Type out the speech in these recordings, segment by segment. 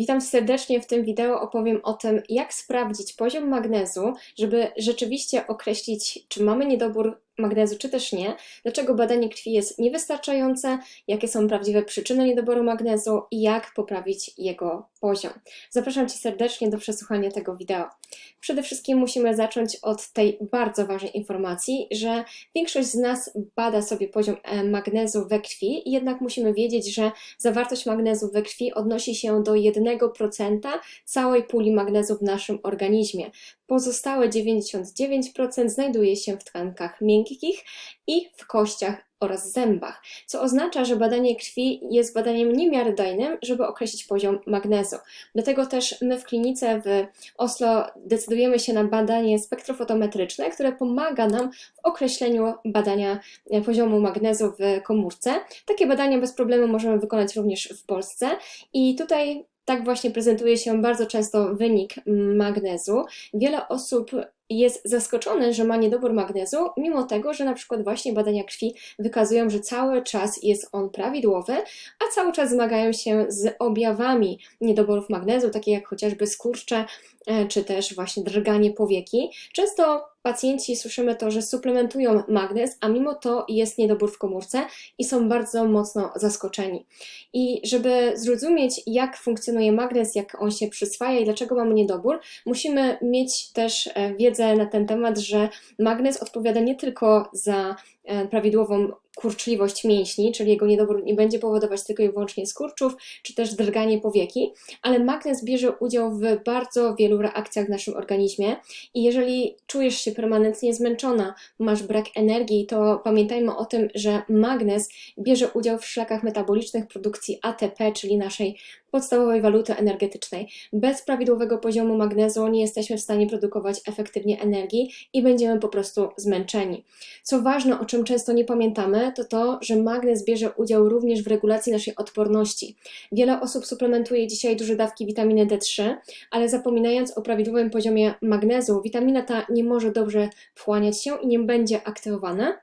Witam serdecznie w tym wideo. Opowiem o tym, jak sprawdzić poziom magnezu, żeby rzeczywiście określić, czy mamy niedobór magnezu, czy też nie, dlaczego badanie krwi jest niewystarczające, jakie są prawdziwe przyczyny niedoboru magnezu i jak poprawić jego poziom. Zapraszam Cię serdecznie do przesłuchania tego wideo. Przede wszystkim musimy zacząć od tej bardzo ważnej informacji, że większość z nas bada sobie poziom e, magnezu we krwi, jednak musimy wiedzieć, że zawartość magnezu we krwi odnosi się do 1% całej puli magnezu w naszym organizmie. Pozostałe 99% znajduje się w tkankach miękkich i w kościach oraz zębach, co oznacza, że badanie krwi jest badaniem niemiarodajnym, żeby określić poziom magnezu. Dlatego też my w klinice w Oslo decydujemy się na badanie spektrofotometryczne, które pomaga nam w określeniu badania poziomu magnezu w komórce. Takie badania bez problemu możemy wykonać również w Polsce i tutaj tak właśnie prezentuje się bardzo często wynik magnezu. Wiele osób jest zaskoczony, że ma niedobór magnezu, mimo tego, że na przykład właśnie badania krwi wykazują, że cały czas jest on prawidłowy, a cały czas zmagają się z objawami niedoborów magnezu, takie jak chociażby skurcze, e, czy też właśnie drganie powieki. Często pacjenci słyszymy to, że suplementują magnez, a mimo to jest niedobór w komórce i są bardzo mocno zaskoczeni. I żeby zrozumieć, jak funkcjonuje magnez, jak on się przyswaja i dlaczego mamy niedobór, musimy mieć też e, wiedzę na ten temat, że magnez odpowiada nie tylko za e, prawidłową kurczliwość mięśni, czyli jego niedobór nie będzie powodować tylko i wyłącznie skurczów, czy też drganie powieki, ale magnez bierze udział w bardzo wielu reakcjach w naszym organizmie i jeżeli czujesz się permanentnie zmęczona, masz brak energii, to pamiętajmy o tym, że magnez bierze udział w szlakach metabolicznych produkcji ATP, czyli naszej podstawowej waluty energetycznej. Bez prawidłowego poziomu magnezu nie jesteśmy w stanie produkować efektywnie energii i będziemy po prostu zmęczeni. Co ważne, o czym często nie pamiętamy, to to, że magnez bierze udział również w regulacji naszej odporności. Wiele osób suplementuje dzisiaj duże dawki witaminy D3, ale zapominając o prawidłowym poziomie magnezu, witamina ta nie może dobrze wchłaniać się i nie będzie aktywowana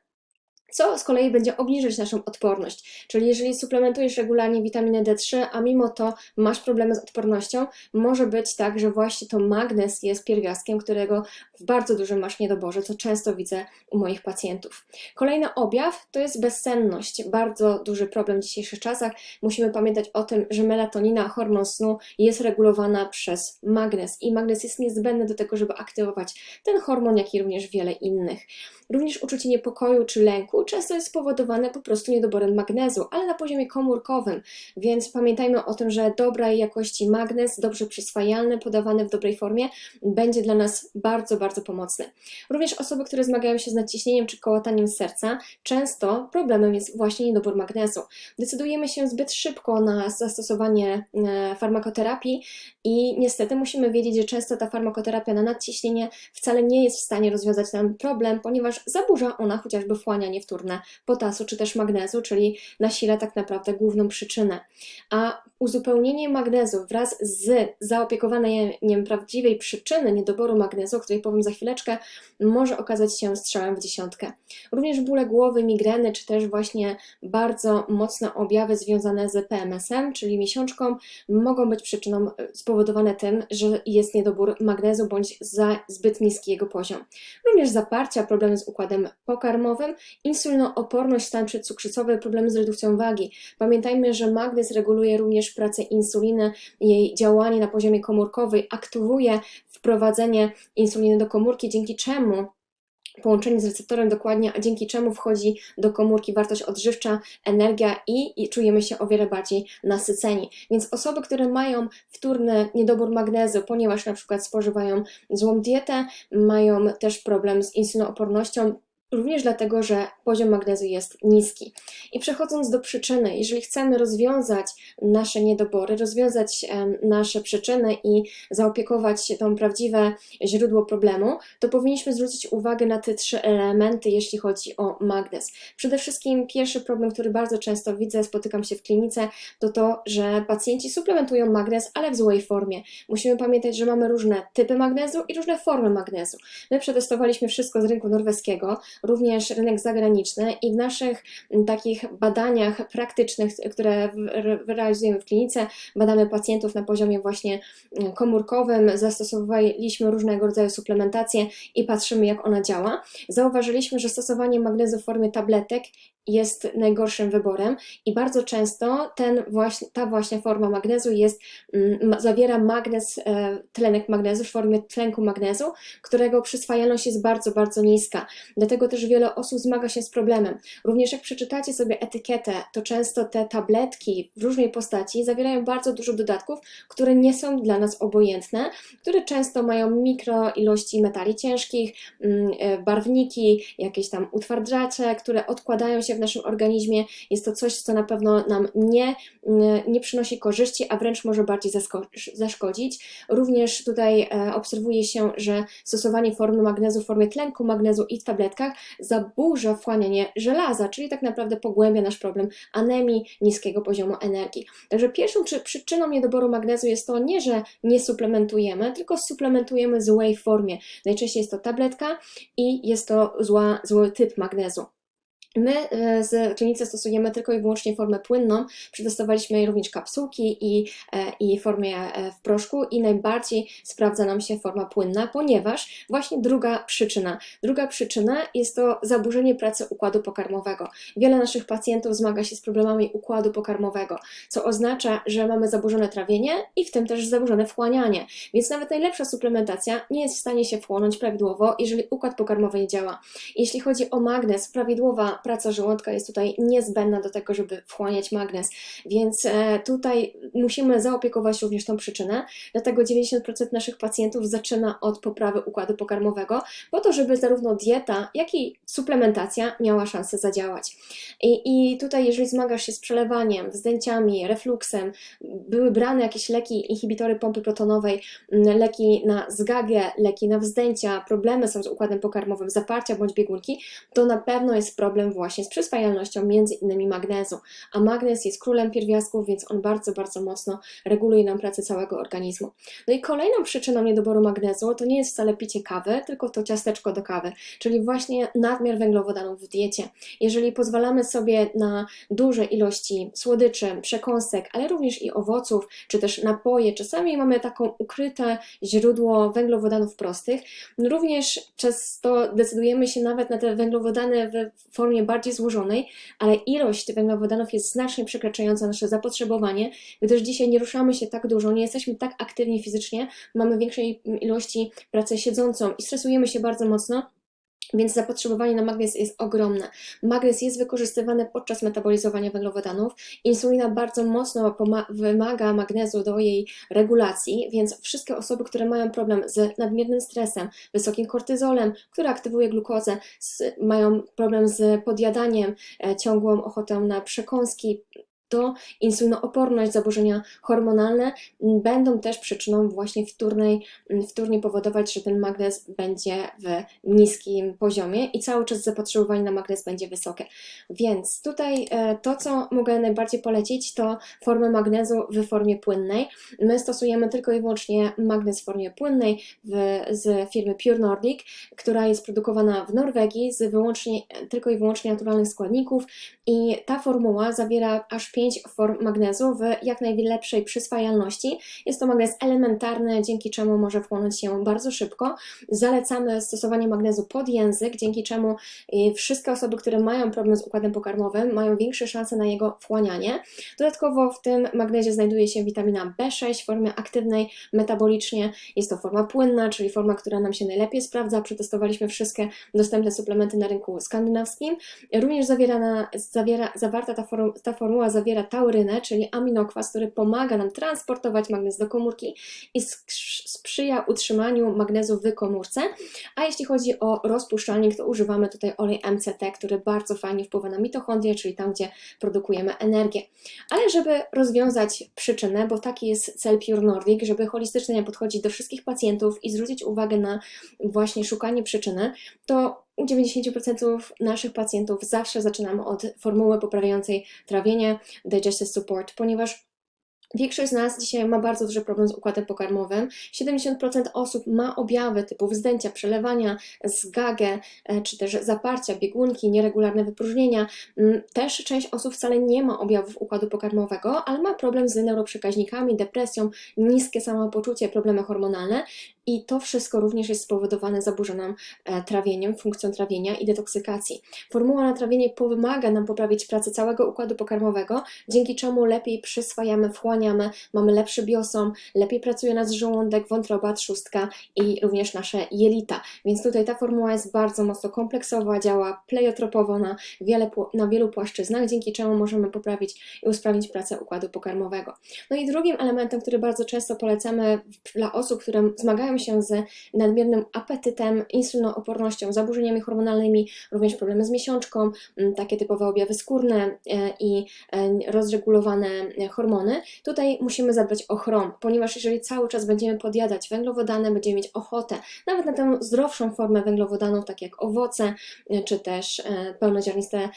co z kolei będzie obniżyć naszą odporność. Czyli jeżeli suplementujesz regularnie witaminę D3, a mimo to masz problemy z odpornością, może być tak, że właśnie to magnez jest pierwiastkiem, którego w bardzo dużym masz niedoborze, co często widzę u moich pacjentów. Kolejny objaw to jest bezsenność. Bardzo duży problem w dzisiejszych czasach. Musimy pamiętać o tym, że melatonina, hormon snu jest regulowana przez magnez i magnez jest niezbędny do tego, żeby aktywować ten hormon, jak i również wiele innych. Również uczucie niepokoju czy lęku często jest spowodowane po prostu niedoborem magnezu, ale na poziomie komórkowym, więc pamiętajmy o tym, że dobrej jakości magnez, dobrze przyswajalny, podawany w dobrej formie, będzie dla nas bardzo, bardzo pomocny. Również osoby, które zmagają się z nadciśnieniem czy kołataniem serca, często problemem jest właśnie niedobór magnezu. Decydujemy się zbyt szybko na zastosowanie e, farmakoterapii i niestety musimy wiedzieć, że często ta farmakoterapia na nadciśnienie wcale nie jest w stanie rozwiązać nam problem, ponieważ ponieważ zaburza ona chociażby wchłanianie wtórne potasu czy też magnezu, czyli nasila tak naprawdę główną przyczynę. A uzupełnienie magnezu wraz z zaopiekowaniem prawdziwej przyczyny niedoboru magnezu, o której powiem za chwileczkę, może okazać się strzałem w dziesiątkę. Również bóle głowy, migreny, czy też właśnie bardzo mocne objawy związane z PMS-em, czyli miesiączką, mogą być przyczyną spowodowane tym, że jest niedobór magnezu bądź za zbyt niski jego poziom. Również zaparcia, problemy z układem pokarmowym, insulinooporność, stan przedcukrzycowy, problemy z redukcją wagi. Pamiętajmy, że magnez reguluje również pracę insuliny, jej działanie na poziomie komórkowym, aktywuje wprowadzenie insuliny do komórki, dzięki czemu połączenie z receptorem dokładnie, a dzięki czemu wchodzi do komórki wartość odżywcza, energia i, i, czujemy się o wiele bardziej nasyceni. Więc osoby, które mają wtórny niedobór magnezu, ponieważ na przykład spożywają złą dietę, mają też problem z insulinoopornością, Również dlatego, że poziom magnezu jest niski. I przechodząc do przyczyny, jeżeli chcemy rozwiązać nasze niedobory, rozwiązać nasze przyczyny i zaopiekować się tą prawdziwe źródło problemu, to powinniśmy zwrócić uwagę na te trzy elementy, jeśli chodzi o magnez. Przede wszystkim pierwszy problem, który bardzo często widzę, spotykam się w klinice, to to, że pacjenci suplementują magnez, ale w złej formie. Musimy pamiętać, że mamy różne typy magnezu i różne formy magnezu. My przetestowaliśmy wszystko z rynku norweskiego, również rynek zagraniczny i w naszych takich badaniach praktycznych, które realizujemy w klinice, badamy pacjentów na poziomie właśnie komórkowym, zastosowaliśmy różnego rodzaju suplementacje i patrzymy jak ona działa. Zauważyliśmy, że stosowanie magnezu w formie tabletek jest najgorszym wyborem i bardzo często ten właśnie, ta właśnie forma magnezu jest, mm, zawiera magnez, e, tlenek magnezu w formie tlenku magnezu, którego przyswajalność jest bardzo, bardzo niska. Dlatego też wiele osób zmaga się z problemem. Również jak przeczytacie sobie etykietę, to często te tabletki w różnej postaci zawierają bardzo dużo dodatków, które nie są dla nas obojętne, które często mają mikro ilości metali ciężkich, mm, e, barwniki, jakieś tam utwardzacze, które odkładają się w naszym organizmie. Jest to coś, co na pewno nam nie, mm, nie przynosi korzyści, a wręcz może bardziej zaszkodzić. Również tutaj e, obserwuje się, że stosowanie formy magnezu w formie tlenku magnezu i w tabletkach zaburza wchłanianie żelaza, czyli tak naprawdę pogłębia nasz problem anemii, niskiego poziomu energii. Także pierwszą przy- przyczyną niedoboru magnezu jest to nie, że nie suplementujemy, tylko suplementujemy w złej formie. Najczęściej jest to tabletka i jest to zła, zły typ magnezu. My e, z klinicy stosujemy tylko i wyłącznie formę płynną. Przetestowaliśmy również kapsułki i, e, i formie e, w proszku i najbardziej sprawdza nam się forma płynna, ponieważ właśnie druga przyczyna. Druga przyczyna jest to zaburzenie pracy układu pokarmowego. Wiele naszych pacjentów zmaga się z problemami układu pokarmowego, co oznacza, że mamy zaburzone trawienie i w tym też zaburzone wchłanianie. Więc nawet najlepsza suplementacja nie jest w stanie się wchłonąć prawidłowo, jeżeli układ pokarmowy nie działa. Jeśli chodzi o magnez, prawidłowa praca żołądka jest tutaj niezbędna do tego, żeby wchłaniać magnez, więc e, tutaj musimy zaopiekować również tą przyczynę. Dlatego 90% naszych pacjentów zaczyna od poprawy układu pokarmowego, po to, żeby zarówno dieta, jak i suplementacja miała szansę zadziałać. I, I tutaj, jeżeli zmagasz się z przelewaniem, wzdęciami, refluksem, były brane jakieś leki, inhibitory pompy protonowej, leki na zgagę, leki na wzdęcia, problemy są z układem pokarmowym, zaparcia bądź biegunki, to na pewno jest problem właśnie z przyswajalnością między innymi magnezu. A magnez jest królem pierwiastków, więc on bardzo, bardzo mocno reguluje nam pracę całego organizmu. No i kolejną przyczyną niedoboru magnezu to nie jest wcale picie kawy, tylko to ciasteczko do kawy, czyli właśnie nadmiar węglowodanów w diecie. Jeżeli pozwalamy sobie na duże ilości słodyczy, przekąsek, ale również i owoców, czy też napoje, czasami mamy taką ukryte źródło węglowodanów prostych, również przez to decydujemy się nawet na te węglowodany w formie bardziej złożonej, ale ilość węglowodanów jest znacznie przekraczająca nasze zapotrzebowanie, gdyż dzisiaj nie ruszamy się tak dużo, nie jesteśmy tak aktywni fizycznie, mamy większej ilości pracę siedzącą i stresujemy się bardzo mocno. Więc zapotrzebowanie na magnez jest ogromne. Magnez jest wykorzystywany podczas metabolizowania węglowodanów. Insulina bardzo mocno wymaga magnezu do jej regulacji, więc wszystkie osoby, które mają problem z nadmiernym stresem, wysokim kortyzolem, który aktywuje glukozę, z, mają problem z podjadaniem, e, ciągłą ochotę na przekąski, to insulinooporność, zaburzenia hormonalne m, będą też przyczyną właśnie wtórnej, m, wtórnie powodować, że ten magnez będzie w niskim poziomie i cały czas zapotrzebowanie na magnez będzie wysokie. Więc tutaj e, to, co mogę najbardziej polecić, to formę magnezu w formie płynnej. My stosujemy tylko i wyłącznie magnez w formie płynnej w, z firmy Pure Nordic, która jest produkowana w Norwegii z wyłącznie, tylko i wyłącznie naturalnych składników i ta formuła zawiera aż 5 form magnezu w jak najlepszej przyswajalności. Jest to magnez elementarny, dzięki czemu może wchłonąć się bardzo szybko. Zalecamy stosowanie magnezu pod język, dzięki czemu y, wszystkie osoby, które mają problem z układem pokarmowym, mają większe szanse na jego wchłanianie. Dodatkowo w tym magnezie znajduje się witamina B6 w formie aktywnej metabolicznie. Jest to forma płynna, czyli forma, która nam się najlepiej sprawdza. Przetestowaliśmy wszystkie dostępne suplementy na rynku skandynawskim. Również zawiera, zawarta ta, form, ta formuła zawiera taurynę, czyli aminokwas, który pomaga nam transportować magnez do komórki i sprzyja utrzymaniu magnezu w komórce. A jeśli chodzi o rozpuszczalnik, to używamy tutaj olej MCT, który bardzo fajnie wpływa na mitochondrie, czyli tam, gdzie produkujemy energię. Ale żeby rozwiązać przyczynę, bo taki jest cel Pure Nordic, żeby holistycznie podchodzić do wszystkich pacjentów i zwrócić uwagę na właśnie szukanie przyczyny, to 90% naszych pacjentów zawsze zaczynamy od formuły poprawiającej trawienie, digestive support, ponieważ Większość z nas dzisiaj ma bardzo duży problem z układem pokarmowym. 70% osób ma objawy typu wzdęcia, przelewania, zgagę, e, czy też zaparcia, biegunki, nieregularne wypróżnienia. Mm, Też część osób wcale nie ma objawów układu pokarmowego, ale ma problem z neuroprzekaźnikami, depresją, niskie samopoczucie, problemy hormonalne. I to wszystko również jest spowodowane zaburzonym e, trawieniem, funkcją trawienia i detoksykacji. Formuła na trawienie pomaga nam poprawić pracę całego układu pokarmowego, dzięki czemu lepiej przyswajamy, wchłaniamy, mamy lepszy biosom, lepiej pracuje nasz żołądek, wątroba, trzustka i również nasze jelita. Więc tutaj ta formuła jest bardzo mocno kompleksowa, działa pleiotropowo na, wiele, na wielu płaszczyznach, dzięki czemu możemy poprawić i usprawnić pracę układu pokarmowego. No i drugim elementem, który bardzo często polecamy dla osób, które zmagają się z nadmiernym apetytem, insulinoopornością, zaburzeniami hormonalnymi, również problemy z miesiączką, m, takie typowe objawy skórne e, i e, rozregulowane hormony. Tutaj musimy zadbać o chrom, ponieważ jeżeli cały czas będziemy podjadać węglowodany, będziemy mieć ochotę nawet na tę zdrowszą formę węglowodanów, takie jak owoce, e, czy też pełnoziarniste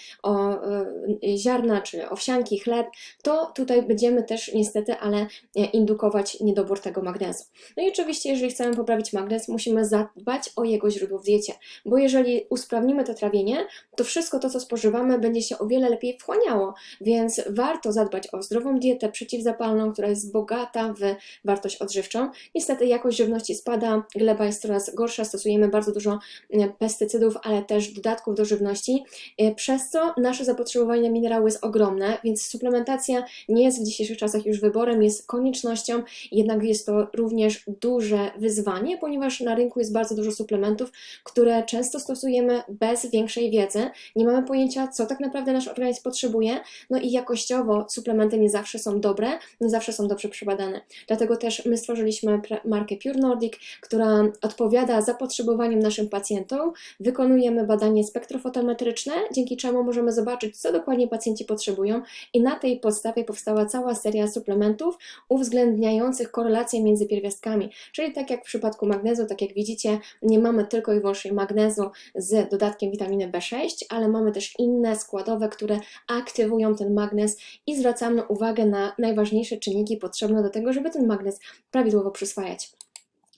ziarna, czy owsianki, chleb, to tutaj będziemy też niestety, ale indukować niedobór tego magnezu. No i oczywiście, jeżeli chcemy poprawić magnez, musimy zadbać o jego źródło w diecie, bo jeżeli usprawnimy to trawienie, to wszystko to, co spożywamy, będzie się o wiele lepiej wchłaniało, więc warto zadbać o zdrową dietę przeciwzapalną, która jest bogata w wartość odżywczą. Niestety jakość żywności spada, gleba jest coraz gorsza, stosujemy bardzo dużo e, pestycydów, ale też dodatków do żywności, e, przez co nasze zapotrzebowanie na minerały jest ogromne, więc suplementacja nie jest w dzisiejszych czasach już wyborem, jest koniecznością, jednak jest to również duże wyzwanie, ponieważ na rynku jest bardzo dużo suplementów, które często stosujemy bez większej wiedzy, nie mamy pojęcia, co tak naprawdę nasz organizm potrzebuje, no i jakościowo suplementy nie zawsze są dobre, nie zawsze są dobrze przebadane. Dlatego też my stworzyliśmy markę Pure Nordic, która odpowiada zapotrzebowaniom naszym pacjentom. Wykonujemy badanie spektrofotometryczne, dzięki czemu możemy zobaczyć, co dokładnie pacjenci potrzebują i na tej podstawie powstała cała seria suplementów uwzględniających korelacje między pierwiastkami. Czyli tak jak przypadku magnezu, tak jak widzicie, nie mamy tylko i wyłącznie magnezu z dodatkiem witaminy B6, ale mamy też inne składowe, które aktywują ten magnez i zwracamy uwagę na najważniejsze czynniki potrzebne do tego, żeby ten magnez prawidłowo przyswajać.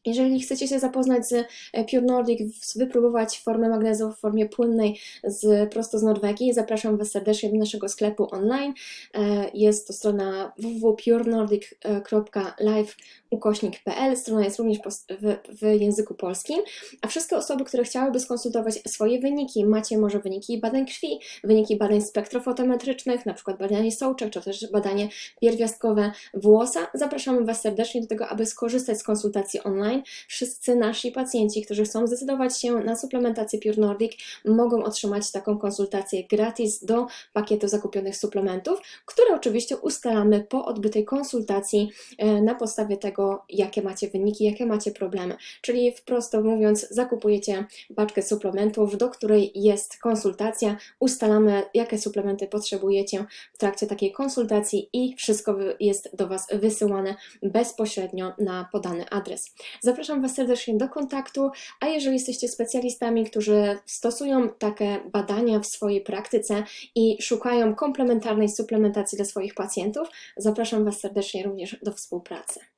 Jeżeli chcecie się zapoznać z e, Pure Nordic, wypróbować formę magnezu w formie płynnej z, prosto z Norwegii, zapraszam Was serdecznie do naszego sklepu online. E, Jest to strona www.purenordic.live ukośnik.pl. Strona jest również w, w języku polskim. A wszystkie osoby, które chciałyby skonsultować swoje wyniki, macie może wyniki badań krwi, wyniki badań spektrofotometrycznych, na przykład badanie sołczek, czy też badanie pierwiastkowe włosa, zapraszamy Was serdecznie do tego, aby skorzystać z konsultacji online. Wszyscy nasi pacjenci, którzy chcą zdecydować się na suplementację Pure Nordic, mogą otrzymać taką konsultację gratis do pakietu zakupionych suplementów, które oczywiście ustalamy po odbytej konsultacji e, na podstawie tego, jakie macie wyniki, jakie macie problemy. Czyli wprost mówiąc, zakupujecie paczkę suplementów, do której jest konsultacja, ustalamy, jakie suplementy potrzebujecie w trakcie takiej konsultacji i wszystko jest do Was wysyłane bezpośrednio na podany adres. Zapraszam Was serdecznie do kontaktu, a jeżeli jesteście specjalistami, którzy stosują takie badania w swojej praktyce i szukają komplementarnej suplementacji dla swoich pacjentów, zapraszam Was serdecznie również do współpracy.